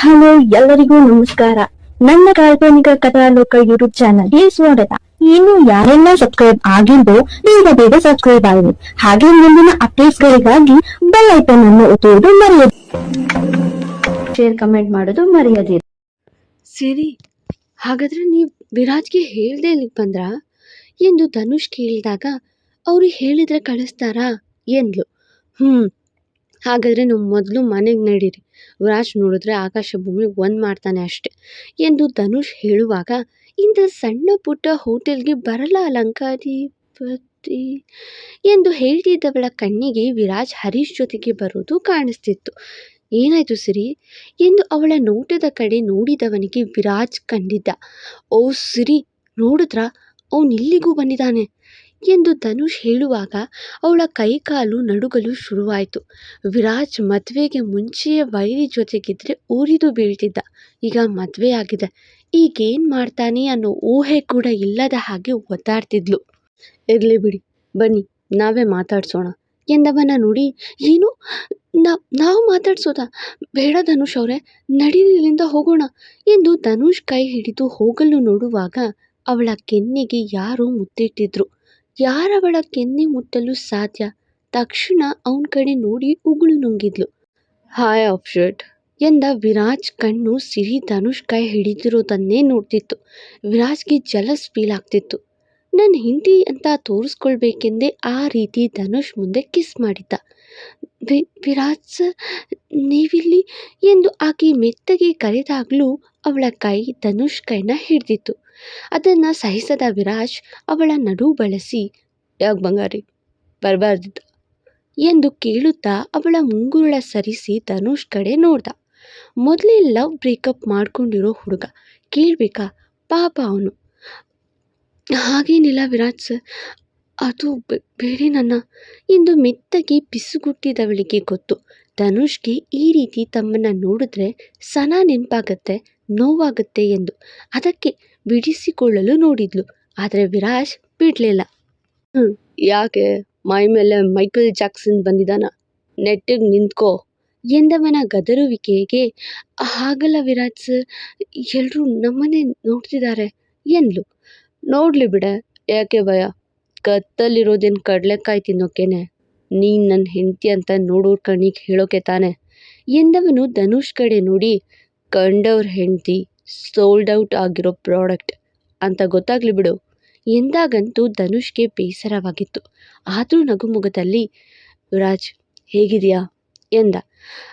Hello, ಎಲ್ಲರಿಗೂ ನಮಸ್ಕಾರ. ನನ್ನ ಕಾಲ್ಪನಿಕ ಕಥಾಲೋಕ ಯೂಟ್ಯೂಬ್ ಚಾನಲ್ಗೆ ಸ್ವಾಗತ. ಇನ್ನು ಯಾರೆಲ್ಲ ಸಬ್ಸ್ಕ್ರೈಬ್ ಆಗಿದ್ದು ಬೇಗ ಬೇಗ ಸಬ್ಸ್ಕ್ರೈಬ್ ಆಗಿ. ಹಾಗೆ ಮುಂದಿನ ಅಪ್ಡೇಟ್ಸ್ ಗಳಿಗಾಗಿ ಬೆಲ್ ಐಕನ್ ಅನ್ನು ಒತ್ತುವುದು ಮರೆಯದು ಶೇರ್ ಕಮೆಂಟ್ ಮಾಡೋದು ಮರೆಯದಿರಿ ಸಿರಿ, ಹಾಗಾದ್ರೆ ನೀವು ವಿರಾಜ್ಗೆ ಹೇಳ್ದೆ ಇಲ್ಲಿಗೆ ಬಂದ್ರ? ಎಂದು ಧನುಷ್ ಕೇಳಿದಾಗ ಅವ್ರಿಗೆ ಹೇಳಿದ್ರೆ ಕಳಿಸ್ತಾರಾ? ಎಂದ್ಲು. ಹ್ಞೂ ಹಾಗಾದ್ರೆ ನೀವು ಮೊದಲು ಮನೆಗೆ ನಡೀರಿ. ವಿರಾಜ್ ನೋಡಿದ್ರೆ ಆಕಾಶ ಭೂಮಿ ಒಂದು ಮಾಡ್ತಾನೆ ಅಷ್ಟೆ. ಎಂದು ಧನುಷ್ ಹೇಳುವಾಗ ಇಂಥ ಸಣ್ಣ ಪುಟ್ಟ ಹೋಟೆಲ್ಗೆ ಬರಲ್ಲ ಅಲಂಕಾರಿಪತಿ ಎಂದು ಹೇಳ್ತಿದ್ದವಳ ಕಣ್ಣಿಗೆ ವಿರಾಜ್ ಹರೀಶ್ ಜೊತೆಗೆ ಬರೋದು ಕಾಣಿಸ್ತಿತ್ತು. ಏನಾಯಿತು ಸಿರಿ? ಎಂದು ಅವಳ ನೋಟದ ಕಡೆ ನೋಡಿದವನಿಗೆ ವಿರಾಜ್ ಕಂಡಿದ್ದ. ಓ ಸಿರಿ, ನೋಡಿದ್ರಾ? ಅವನಿಲ್ಲಿಗೂ ಬಂದಿದ್ದಾನೆ. ಎಂದು ಧನುಷ್ ಹೇಳುವಾಗ ಅವಳ ಕೈಕಾಲು ನಡುಗಲು ಶುರುವಾಯಿತು. ವಿರಾಜ್ ಮದುವೆಗೆ ಮುಂಚೆಯೇ ವೈರಿ ಜೊತೆಗಿದ್ರೆ ಊರಿದು ಬೀಳ್ತಿದ್ದ. ಈಗ ಮದುವೆ ಆಗಿದೆ. ಈಗೇನು ಮಾಡ್ತಾನೆ ಅನ್ನೋ ಊಹೆ ಕೂಡ ಇಲ್ಲದ ಹಾಗೆ ಒದ್ದಾಡ್ತಿದ್ಲು. ಇರಲಿ ಬಿಡಿ, ಬನ್ನಿ, ನಾವೇ ಮಾತಾಡ್ಸೋಣ ಎಂದವನ ನೋಡಿ, ಏನು? ನಾವು ಮಾತಾಡ್ಸೋದಾ? ಬೇಡ ಧನುಷ್ ಅವರೇ ನಡೀರಿ ಹೋಗೋಣ ಎಂದು ಧನುಷ್ ಕೈ ಹಿಡಿದು ಹೋಗಲು ನೋಡುವಾಗ ಅವಳ ಕೆನ್ನೆಗೆ ಯಾರು ಮುತ್ತಿಟ್ಟಿದ್ರು. ಯಾರವಳ ಕೆನ್ನೆ ಮುಟ್ಟಲು ಸಾಧ್ಯ? ತಕ್ಷಣ ಅವನ ಕಡೆ ನೋಡಿ ಉಗುಳು ನುಂಗಿದ್ಲು. ಹಾಯ್ ಅಪ್ಶೆಟ್ ಎಂದ ವಿರಾಜ್ ಕಣ್ಣು ಸಿರಿ ಧನುಷ್ ಕೈ ಹಿಡಿದಿರೋದನ್ನೇ ನೋಡ್ತಿತ್ತು. ವಿರಾಜ್ಗೆ ಜಲಸ್ ಫೀಲ್ ಆಗ್ತಿತ್ತು. ನನ್ನ ಹಿಂದಿ ಅಂತ ತೋರಿಸ್ಕೊಳ್ಬೇಕೆಂದೇ ಆ ರೀತಿ ಧನುಷ್ ಮುಂದೆ ಕಿಸ್ ಮಾಡಿದ್ದ. ವಿರಾಜ್, ನೀವಿಲ್ಲಿ ಎಂದು ಆಕೆ ಮೆತ್ತಗೆ ಕರೆದಾಗಲೂ ಅವಳ ಕೈ ಧನುಷ್ ಕೈನ ಹಿಡಿದಿತ್ತು. ಅದನ್ನು ಸಹಿಸದ ವಿರಾಜ್ ಅವಳ ನಡು ಬಳಸಿ, ಯಾಕೆ ಬಂಗಾರಿ ಬರಬಾರ್ದಿದ್ದ ಎಂದು ಕೇಳುತ್ತಾ ಅವಳ ಮುಂಗುರುಳ ಸರಿಸಿ ಧನುಷ್ ಕಡೆ ನೋಡ್ದ. ಮೊದಲೇ ಲವ್ ಬ್ರೇಕಪ್ ಮಾಡ್ಕೊಂಡಿರೋ ಹುಡುಗ, ಕೇಳಬೇಕಾ? ಪಾಪ ಅವನು. ಹಾಗೇನಿಲ್ಲ ವಿರಾಜ್ ಸರ್ ಅದು ಬೇಡಿ ನನ್ನ. ಎಂದು ಮೆತ್ತಗೆ ಪಿಸುಗುಟ್ಟಿದವಳಿಗೆ ಗೊತ್ತು. ಧನುಷ್ಗೆ ಈ ರೀತಿ ತಮ್ಮನ್ನು ನೋಡಿದ್ರೆ ಸನ ನೆನಪಾಗತ್ತೆ ನೋವಾಗುತ್ತೆ ಎಂದು. ಅದಕ್ಕೆ ಬಿಡಿಸಿಕೊಳ್ಳಲು ನೋಡಿದ್ಲು. ಆದರೆ ವಿರಾಜ್ ಬಿಡಲಿಲ್ಲ. ಹ್ಞೂ ಯಾಕೆ? ಮೈ ಮೇಲೆ ಮೈಕಲ್ ಜಾಕ್ಸನ್ ಬಂದಿದ್ದಾನ ನೆಟ್ಟಿಗೆ ನಿಂತ್ಕೋ. ಎಂದವನ ಗದರುವಿಕೆಗೆ ಹಾಗಲ್ಲ ವಿರಾಜ್ ಸರ್ ಎಲ್ಲರೂ ನಮ್ಮನ್ನೇ ನೋಡ್ತಿದ್ದಾರೆ ಎಂದ್ಲು. ನೋಡಲಿ ಬಿಡ. ಯಾಕೆ ಭಯ? ಕತ್ತಲ್ಲಿರೋದೇನು ಕಡಲೆಕಾಯಿ ತಿನ್ನೋಕೆನೆ. ನೀನು ನನ್ನ ಹೆಂಡತಿ ಅಂತ ನೋಡೋರ್ ಕಣ್ಣಿಗೆ ಹೇಳೋಕೆ ತಾನೆ. ಎಂದವನು ಧನುಷ್ ಕಡೆ ನೋಡಿ, ಕಂಡವ್ರ ಹೆಂಡತಿ, ಸೋಲ್ಡ್ ಔಟ್ ಆಗಿರೋ ಪ್ರಾಡಕ್ಟ್ ಅಂತ ಗೊತ್ತಾಗ್ಲಿ ಬಿಡು. ಎಂದಾಗಂತೂ ಧನುಷ್ಗೆ ಬೇಸರವಾಗಿತ್ತು. ಆದರೂ ನಗುಮುಗದಲ್ಲಿ, ರಾಜ್, ಹೇಗಿದೆಯಾ? ಎಂದ.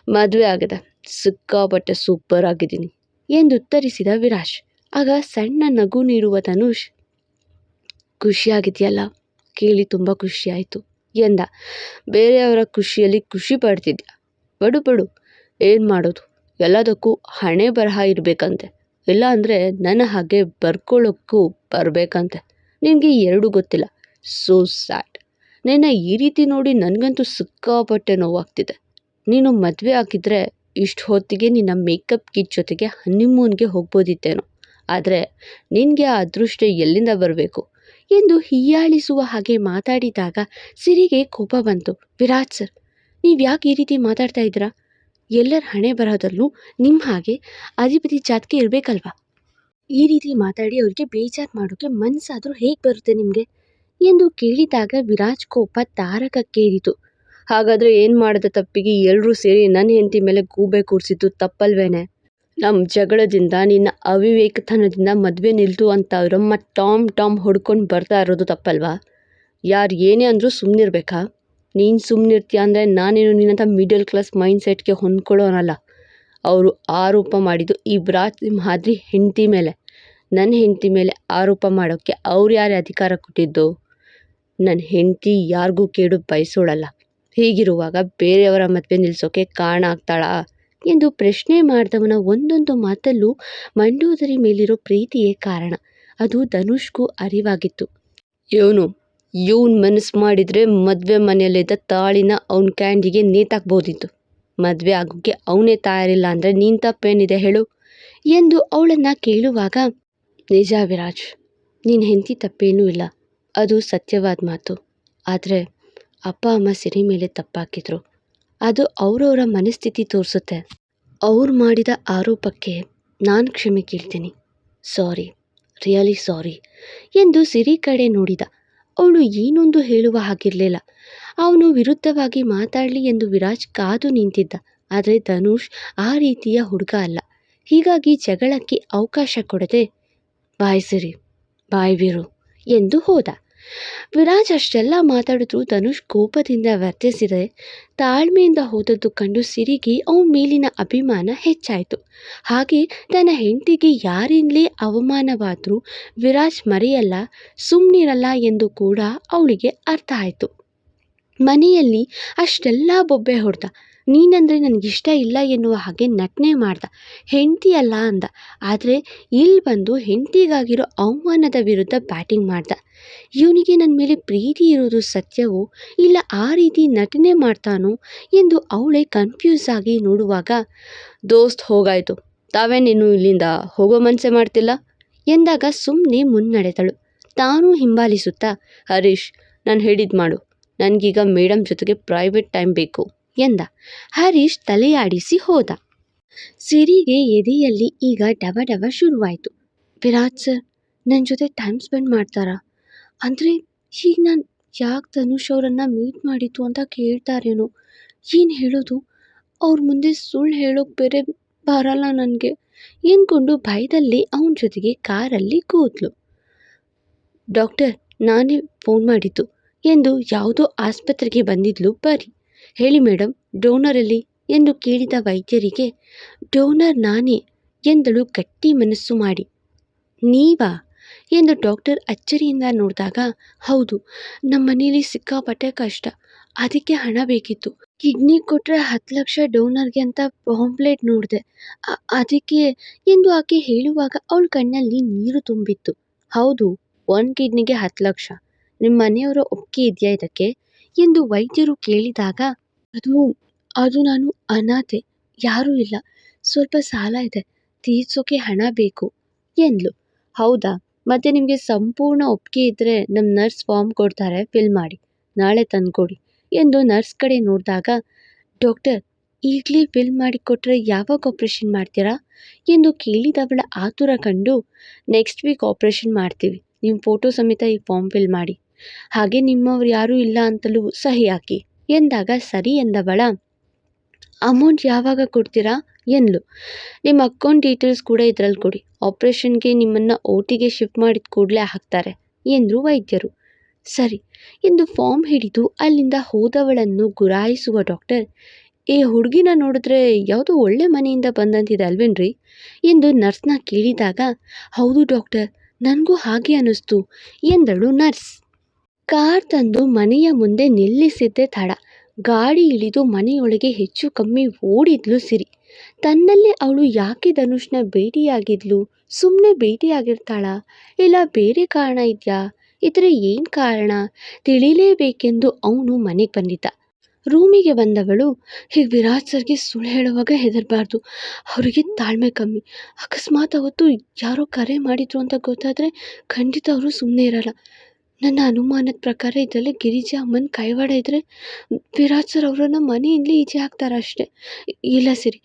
ಮದುವೆ ಆಗದ. ಸಿಕ್ಕಾಪಟ್ಟೆ ಸೂಪರ್ ಆಗಿದ್ದೀನಿ ಎಂದು ಉತ್ತರಿಸಿದ ವಿರಾಜ್ ಆಗ ಸಣ್ಣ ನಗು ನೀಡುವ ಧನುಷ್ ಖುಷಿಯಾಗಿದೆಯಲ್ಲ? ಕೇಳಿ ತುಂಬ ಖುಷಿಯಾಯಿತು ಎಂದ, ಬೇರೆಯವರ ಖುಷಿಯಲ್ಲಿ ಖುಷಿ ಪಡ್ತಿದ್ಯಾ? ಬಡು ಬಡು ಏನು ಮಾಡೋದು? ಎಲ್ಲದಕ್ಕೂ ಹಣೆ ಬರಹ ಇರಬೇಕಂತೆ. ಇಲ್ಲ ಅಂದರೆ ನನ್ನ ಹಾಗೆ ಬರ್ಕೊಳ್ಳೋಕ್ಕೂ ಬರಬೇಕಂತೆ. ನಿನಗೆ ಎರಡೂ ಗೊತ್ತಿಲ್ಲ. ಸೋ ಸ್ಯಾಡ್ ನಿನ್ನ ಈ ರೀತಿ ನೋಡಿ ನನಗಂತೂ ಸಿಕ್ಕಾಪಟ್ಟೆ ನೋವಾಗ್ತಿದೆ. ನೀನು ಮದುವೆ ಹಾಕಿದರೆ ಇಷ್ಟು ಹೊತ್ತಿಗೆ ನಿನ್ನ ಮೇಕಪ್ ಕಿಟ್ ಜೊತೆಗೆ ಹನಿಮೂನ್ಗೆ ಹೋಗ್ಬೋದಿತ್ತೇನೋ. ಆದರೆ ನಿನಗೆ ಆ ಅದೃಷ್ಟ ಎಲ್ಲಿಂದ ಬರಬೇಕು? ಎಂದು ಹೀಯಾಳಿಸುವ ಹಾಗೆ ಮಾತಾಡಿದಾಗ ಸಿರಿಗೆ ಕೋಪ ಬಂತು. ವಿರಾಜ್ ಸರ್, ನೀವು ಯಾಕೆ ಈ ರೀತಿ ಮಾತಾಡ್ತಾ ಇದ್ದೀರಾ? ಎಲ್ಲರ ಹಣೆ ಬರೋದಲ್ಲೂ ನಿಮ್ಮ ಹಾಗೆ. ಅಧಿಪತಿ ಜಾತಕ ಇರಬೇಕಲ್ವಾ? ಈ ರೀತಿ ಮಾತಾಡಿ ಅವರಿಗೆ ಬೇಜಾರು ಮಾಡೋಕ್ಕೆ ಮನಸ್ಸಾದರೂ ಹೇಗೆ ಬರುತ್ತೆ ನಿಮಗೆ? ಎಂದು ಕೇಳಿದಾಗ ವಿರಾಜ್ ಕೋಪ ತಾರಕಕ್ಕೇರಿತು. ಹಾಗಾದರೆ ಏನು ಮಾಡಿದ ತಪ್ಪಿಗೆ ಎಲ್ಲರೂ ಸೇರಿ ನನ್ನ ಹೆಂಡತಿ ಮೇಲೆ ಗೂಬೆ ಕೂರಿಸಿದ್ದು ತಪ್ಪಲ್ವೇನೆ? ನಮ್ಮ ಜಗಳದಿಂದ, ನಿನ್ನ ಅವಿವೇಕತನದಿಂದ ಮದುವೆ ನಿಲ್ತು ಅಂತ ಅವರಮ್ಮ ಟಾಮ್ ಟಾಮ್ ಹೊಡ್ಕೊಂಡು ಬರ್ತಾ ಇರೋದು ತಪ್ಪಲ್ವಾ? ಯಾರು ಏನೇ ಅಂದರೂ ಸುಮ್ಮನಿರ್ಬೇಕಾ ನೀನು ಸುಮ್ಮನಿರ್ತೀಯ ಅಂದರೆ ನಾನೇನು ನಿನ್ನಂಥ ಮಿಡಲ್ ಕ್ಲಾಸ್ ಮೈಂಡ್ ಸೆಟ್ಗೆ ಹೊಂದ್ಕೊಳ್ಳೋನಲ್ಲ? ಅವರು ಆರೋಪ ಮಾಡಿದ್ದು ಈ ಬ್ರಾತ್ ಮಾದ್ರಿ ಹೆಂಡತಿ ಮೇಲೆ. ನನ್ನ ಹೆಂಡತಿ ಮೇಲೆ ಆರೋಪ ಮಾಡೋಕ್ಕೆ ಅವ್ರು ಯಾರೇ ಅಧಿಕಾರ ಕೊಟ್ಟಿದ್ದು? ನನ್ನ ಹೆಂಡತಿ ಯಾರಿಗೂ ಕೇಡು ಬಯಸೋಳಲ್ಲ. ಹೀಗಿರುವಾಗ ಬೇರೆಯವರ ಮದುವೆ ನಿಲ್ಲಿಸೋಕೆ ಕಾರಣ ಆಗ್ತಾಳಾ? ಎಂದು ಪ್ರಶ್ನೆ ಮಾಡಿದವನ ಒಂದೊಂದು ಮಾತಲ್ಲೂ ಮಂಡೋದರಿ ಮೇಲಿರೋ ಪ್ರೀತಿಯೇ ಕಾರಣ. ಅದು ಧನುಷ್ಗೂ ಅರಿವಾಗಿತ್ತು. ಇವನು ಇವನು ಮನಸ್ಸು ಮಾಡಿದರೆ ಮದುವೆ ಮನೆಯಲ್ಲಿದ್ದ ತಾಳಿನ ಅವನ ಕ್ಯಾಂಡಿಗೆ ನೇತಾಕ್ಬೋದಿತ್ತು. ಮದುವೆ ಆಗೋಕ್ಕೆ ಅವನೇ ತಯಾರಿಲ್ಲ ಅಂದರೆ ನೀನು ತಪ್ಪೇನಿದೆ ಹೇಳು ಎಂದು ಅವಳನ್ನು ಕೇಳುವಾಗ, ನಿಜ ವಿರಾಜ್ ನೀನು ಹೆಂಡತಿ ತಪ್ಪೇನೂ ಇಲ್ಲ. ಅದು ಸತ್ಯವಾದ ಮಾತು. ಆದರೆ ಅಪ್ಪ ಅಮ್ಮ ಸಿರಿ ಮೇಲೆ ತಪ್ಪಾಕಿದ್ರು. ಅದು ಅವರವರ ಮನಸ್ಥಿತಿ ತೋರಿಸುತ್ತೆ. ಅವ್ರು ಮಾಡಿದ ಆರೋಪಕ್ಕೆ ನಾನು ಕ್ಷಮೆ ಕೇಳ್ತೀನಿ. Sorry, really sorry. ಎಂದು ಸಿರಿ ಕಡೆ ನೋಡಿದ. ಅವಳು ಏನೊಂದು ಹೇಳುವ ಹಾಗಿರಲಿಲ್ಲ. ಅವನು ವಿರುದ್ಧವಾಗಿ ಮಾತಾಡಲಿ ಎಂದು ವಿರಾಜ್ ಕಾದು ನಿಂತಿದ್ದ. ಆದರೆ ಧನುಷ್ ಆ ರೀತಿಯ ಹುಡುಗ ಅಲ್ಲ. ಹೀಗಾಗಿ ಜಗಳಕ್ಕೆ ಅವಕಾಶ ಕೊಡದೆ, ಬಾಯ್ ಸಿರಿ, ಬಾಯ್ ವಿರು ಎಂದು ಹೋದ. ವಿರಾಜ್ ಅಷ್ಟೆಲ್ಲ ಮಾತಾಡಿದ್ರು ಧನುಷ್ ಕೋಪದಿಂದ ವರ್ತಿಸಿದರೆ ತಾಳ್ಮೆಯಿಂದ ಹೋದದ್ದು ಕಂಡು ಸಿರಿಗೆ ಅವನ ಮೇಲಿನ ಅಭಿಮಾನ ಹೆಚ್ಚಾಯಿತು. ಹಾಗೆ ತನ್ನ ಹೆಂಡತಿಗೆ ಯಾರಿಂದಲೇ ಅವಮಾನವಾದರೂ ವಿರಾಜ್ ಮರೆಯಲ್ಲ ಸುಮ್ಮನಿರಲ್ಲ ಎಂದು ಕೂಡ ಅವಳಿಗೆ ಅರ್ಥ ಆಯಿತು. ಮನೆಯಲ್ಲಿ ಅಷ್ಟೆಲ್ಲ ಬೊಬ್ಬೆ ಹೊಡೆದ. ನೀನಂದರೆ ನನಗಿಷ್ಟ ಇಲ್ಲ ಎನ್ನುವ ಹಾಗೆ ನಟನೆ ಮಾಡ್ದ. ಹೆಂಡತಿ ಅಲ್ಲ ಅಂದ. ಆದರೆ ಇಲ್ಲಿ ಬಂದು ಹೆಂಡತಿಗಾಗಿರೋ ಅವಮಾನದ ವಿರುದ್ಧ ಬ್ಯಾಟಿಂಗ್ ಮಾಡ್ದ. ಇವನಿಗೆ ನನ್ನ ಮೇಲೆ ಪ್ರೀತಿ ಇರೋದು ಸತ್ಯವೋ, ಇಲ್ಲ ಆ ರೀತಿ ನಟನೆ ಮಾಡ್ತಾನೋ ಎಂದು ಅವಳೇ ಕನ್ಫ್ಯೂಸ್ ಆಗಿ ನೋಡುವಾಗ, ದೋಸ್ತ್, ಹೋಗಾಯಿತು. ತಾವೇನೇನು ಇಲ್ಲಿಂದ ಹೋಗೋ ಮನಸ್ಸೇ ಮಾಡ್ತಿಲ್ಲ? ಎಂದಾಗ ಸುಮ್ಮನೆ ಮುನ್ನಡೆದಳು. ತಾನೂ ಹಿಂಬಾಲಿಸುತ್ತಾ, ಹರೀಶ್, ನಾನು ಹೇಳಿದ್ದು ಮಾಡು. ನನಗೀಗ ಮೇಡಮ್ ಜೊತೆಗೆ ಪ್ರೈವೇಟ್ ಟೈಮ್ ಬೇಕು. ಎಂದ. ಹರೀಶ್ ತಲೆಯಾಡಿಸಿ ಹೋದ. ಸಿರಿಗೆ ಎದೆಯಲ್ಲಿ ಈಗ ಡವ ಡವ ಶುರುವಾಯಿತು. ವಿರಾಜ್ ಸರ್ ನನ್ನ ಜೊತೆ ಟೈಮ್ ಸ್ಪೆಂಡ್ ಮಾಡ್ತಾರಾ? ಅಂದರೆ ಈಗ ನಾನು ಯಾಕೆ ಧನುಷ್ ಅವರನ್ನು ಮೀಟ್ ಮಾಡಿದ್ದು ಅಂತ ಕೇಳ್ತಾರೇನೋ? ಏನು ಹೇಳೋದು? ಅವ್ರ ಮುಂದೆ ಸುಳ್ಳು ಹೇಳೋಕೆ ಬೇರೆ ಬರಲ್ಲ ನನಗೆ. ಎಂದ್ಕೊಂಡು ಭಯದಲ್ಲಿ ಅವನ ಜೊತೆಗೆ ಕಾರಲ್ಲಿ ಕೂತ್ಲು ಡಾಕ್ಟರ್, ನಾನೇ ಫೋನ್ ಮಾಡಿದ್ದು ಎಂದು ಯಾವುದೋ ಆಸ್ಪತ್ರೆಗೆ ಬಂದಿದ್ಲು ಬರಿ. ಹೇಳಿ ಮೇಡಮ್ ಡೋನರ್ ಎಲ್ಲಿ ಎಂದು ಕೇಳಿದ ವೈದ್ಯರಿಗೆ, ಡೋನರ್ ನಾನೇ ಎಂದಳು ಗಟ್ಟಿ ಮನಸ್ಸು ಮಾಡಿ. ನೀವಾ? ಎಂದು ಡಾಕ್ಟರ್ ಅಚ್ಚರಿಯಿಂದ ನೋಡಿದಾಗ, ಹೌದು ನಮ್ಮ ಮನೇಲಿ ಸಿಕ್ಕಾಪಟ್ಟೆ ಕಷ್ಟ, ಅದಕ್ಕೆ ಹಣ ಬೇಕಿತ್ತು. ಕಿಡ್ನಿ ಕೊಟ್ಟರೆ ಹತ್ತು ಲಕ್ಷ ಡೋನರ್ಗೆ ಅಂತ ಪಾಂಪ್ಲೇಟ್ ನೋಡಿದೆ ಅದಕ್ಕೆ ಎಂದು ಆಕೆ ಹೇಳುವಾಗ ಅವಳ ಕಣ್ಣಲ್ಲಿ ನೀರು ತುಂಬಿತ್ತು. ಹೌದು, ಒಂದು ಕಿಡ್ನಿಗೆ ಹತ್ತು ಲಕ್ಷ. ನಿಮ್ಮ ಮನೆಯವರ ಒಪ್ಪಿಗೆ ಇದೆಯಾ ಇದಕ್ಕೆ? ಎಂದು ವೈದ್ಯರು ಕೇಳಿದಾಗ ಅದು ಅದು ನಾನು ಅನಾಥೆ, ಯಾರೂ ಇಲ್ಲ. ಸ್ವಲ್ಪ ಸಾಲ ಇದೆ, ತೀರ್ಸೋಕೆ ಹಣ ಬೇಕು, ಎಂದ್ಲು. ಹೌದಾ, ಮತ್ತೆ ನಿಮಗೆ ಸಂಪೂರ್ಣ ಒಪ್ಪಿಗೆ ಇದ್ದರೆ ನಮ್ಮ ನರ್ಸ್ ಫಾರ್ಮ್ ಕೊಡ್ತಾರೆ, ಫಿಲ್ ಮಾಡಿ. ನಾಳೆ ತಂದುಕೊಡಿ, ಎಂದು ನರ್ಸ್ ಕಡೆ ನೋಡಿದಾಗ, ಡಾಕ್ಟರ್, ಈಗಲೇ ಫಿಲ್ ಮಾಡಿ ಕೊಟ್ಟರೆ ಯಾವಾಗ ಆಪ್ರೇಷನ್ ಮಾಡ್ತೀರಾ? ಎಂದು ಕೇಳಿದವಳ ಆತುರ ಕಂಡು, ನೆಕ್ಸ್ಟ್ ವೀಕ್ ಆಪ್ರೇಷನ್ ಮಾಡ್ತೀವಿ ನಿಮ್ಮ ಫೋಟೋ ಸಮೇತ ಈ ಫಾರ್ಮ್ ಫಿಲ್ ಮಾಡಿ. ಹಾಗೆ ನಿಮ್ಮವ್ರು ಯಾರೂ ಇಲ್ಲ ಅಂತಲೂ ಸಹಿ ಹಾಕಿ. ಎಂದಾಗ ಸರಿ ಎಂದವಳ. ಅಮೌಂಟ್ ಯಾವಾಗ ಕೊಡ್ತೀರಾ? ಎಂದ್ಲು. ನಿಮ್ಮ ಅಕೌಂಟ್ ಡೀಟೇಲ್ಸ್ ಕೂಡ ಇದರಲ್ಲಿ ಕೊಡಿ. ಆಪ್ರೇಷನ್ಗೆ ನಿಮ್ಮನ್ನು ಓಟಿಗೆ ಟಿಗೆ ಶಿಫ್ಟ್ ಮಾಡಿದ ಕೂಡಲೇ ಹಾಕ್ತಾರೆ, ಎಂದರು ವೈದ್ಯರು. ಸರಿ, ಎಂದು ಫಾರ್ಮ್ ಹಿಡಿದು ಅಲ್ಲಿಂದ ಹೋದವಳನ್ನು ಗುರಾಯಿಸುವ ಡಾಕ್ಟರ್, ಏ ಹುಡುಗಿನ ನೋಡಿದ್ರೆ ಯಾವುದೋ ಒಳ್ಳೆ ಮನೆಯಿಂದ ಬಂದಂತಿದೆ ಅಲ್ವೇನ್ರಿ? ಎಂದು ನರ್ಸ್ನ ಕೇಳಿದಾಗ, ಹೌದು ಡಾಕ್ಟರ್, ನನಗೂ ಹಾಗೆ ಅನ್ನಿಸ್ತು ಎಂದಳು ನರ್ಸ್. ಕಾರ್ ತಂದು ಮನೆಯ ಮುಂದೆ ನಿಲ್ಲಿಸಿದ್ದೇ ತಡ. ಗಾಡಿ ಇಳಿದು ಮನೆಯೊಳಗೆ ಹೆಚ್ಚು ಕಮ್ಮಿ ಓಡಿದ್ಲು ಸಿರಿ. ತನ್ನಲ್ಲೇ ಅವಳು ಯಾಕೆ ಧನುಷ್ನ ಭೇಟಿಯಾಗಿದ್ಲು? ಸುಮ್ಮನೆ ಭೇಟಿಯಾಗಿರ್ತಾಳ? ಇಲ್ಲ ಬೇರೆ ಕಾರಣ ಇದೆಯಾ? ಇದ್ರೆ ಏನು ಕಾರಣ? ತಿಳಿಲೇಬೇಕೆಂದು ಅವನು ಮನೆಗೆ ಬಂದಿದ್ದ. ರೂಮಿಗೆ ಬಂದವಳು ಹೀಗೆ ವಿರಾಜ್ ಸರ್ಗೆ ಸುಳ್ಳು ಹೇಳುವಾಗ ಹೆದರಬಾರ್ದು. ಅವರಿಗೆ ತಾಳ್ಮೆ ಕಮ್ಮಿ. ಅಕಸ್ಮಾತ್ ಅವತ್ತು ಯಾರೋ ಕರೆ ಮಾಡಿದ್ರು ಅಂತ ಗೊತ್ತಾದರೆ ಖಂಡಿತ ಅವರು ಸುಮ್ಮನೆ ಇರಲ್ಲ. ನನ್ನ ಅನುಮಾನದ ಪ್ರಕಾರ ಇದರಲ್ಲಿ ಗಿರಿಜಾ ಅಮ್ಮನ ಕೈವಾಡ ಇದ್ದರೆ ವಿರಾಜ್ ಸರ್ ಅವರನ್ನ ಮನೆಯಿಂದಲೇ ಈಚೆ ಹಾಕ್ತಾರೆ ಅಷ್ಟೇ. ಇಲ್ಲ ಸರಿ,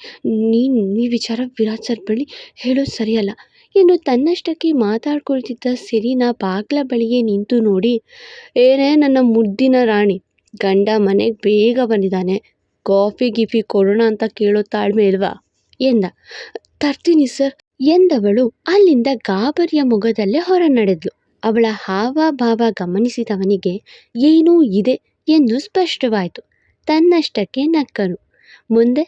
ನೀನು ಈ ವಿಚಾರ ವಿರಾಜ್ ಸರ್ ಬಳಿ ಹೇಳೋದು ಸರಿಯಲ್ಲ. ಎಂದು ತನ್ನಷ್ಟಕ್ಕೆ ಮಾತಾಡ್ಕೊಳ್ತಿದ್ದ ಸಿರಿನ ಬಾಗ್ಲ ಬಳಿಯೇ ನಿಂತು ನೋಡಿ, ಏನೇ ನನ್ನ ಮುದ್ದಿನ ರಾಣಿ, ಗಂಡ ಮನೆಗೆ ಬೇಗ ಬಂದಿದ್ದಾನೆ, ಕಾಫಿ ಗಿಫಿ ಕೊಡೋಣ ಅಂತ ಕೇಳೋ ತಾಳ್ಮೆ ಇಲ್ವಾ? ಎಂದ. ತರ್ತೀನಿ ಸರ್, ಎಂದವಳು ಅಲ್ಲಿಂದ ಗಾಬರಿಯ ಮೊಗದಲ್ಲೇ ಹೊರ ನಡೆದ್ಲು ಅವಳ ಹಾವಭಾವ ಗಮನಿಸಿದವನಿಗೆ ಏನೂ ಇದೆ ಎಂದು ಸ್ಪಷ್ಟವಾಯಿತು. ತನ್ನಷ್ಟಕ್ಕೆ ನಕ್ಕನು. ಮುಂದೆ,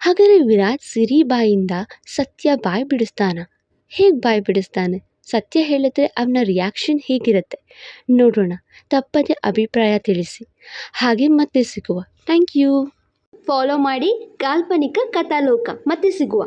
ಹಾಗಾದರೆ ವಿರಾಟ್ ಸಿರಿ ಬಾಯಿಂದ ಸತ್ಯ ಬಾಯಿ ಬಿಡಿಸ್ತಾನ? ಹೇಗೆ ಬಾಯಿ ಬಿಡಿಸ್ತಾನೆ? ಸತ್ಯ ಹೇಳಿದ್ರೆ ಅವನ ರಿಯಾಕ್ಷನ್ ಹೇಗಿರುತ್ತೆ? ನೋಡೋಣ. ತಪ್ಪದೆ ಅಭಿಪ್ರಾಯ ತಿಳಿಸಿ. ಹಾಗೆ ಮತ್ತೆ ಸಿಗುವ. Thank you. ಫಾಲೋ ಮಾಡಿ ಕಾಲ್ಪನಿಕ ಕಥಾಲೋಕ. ಮತ್ತೆ ಸಿಗುವ.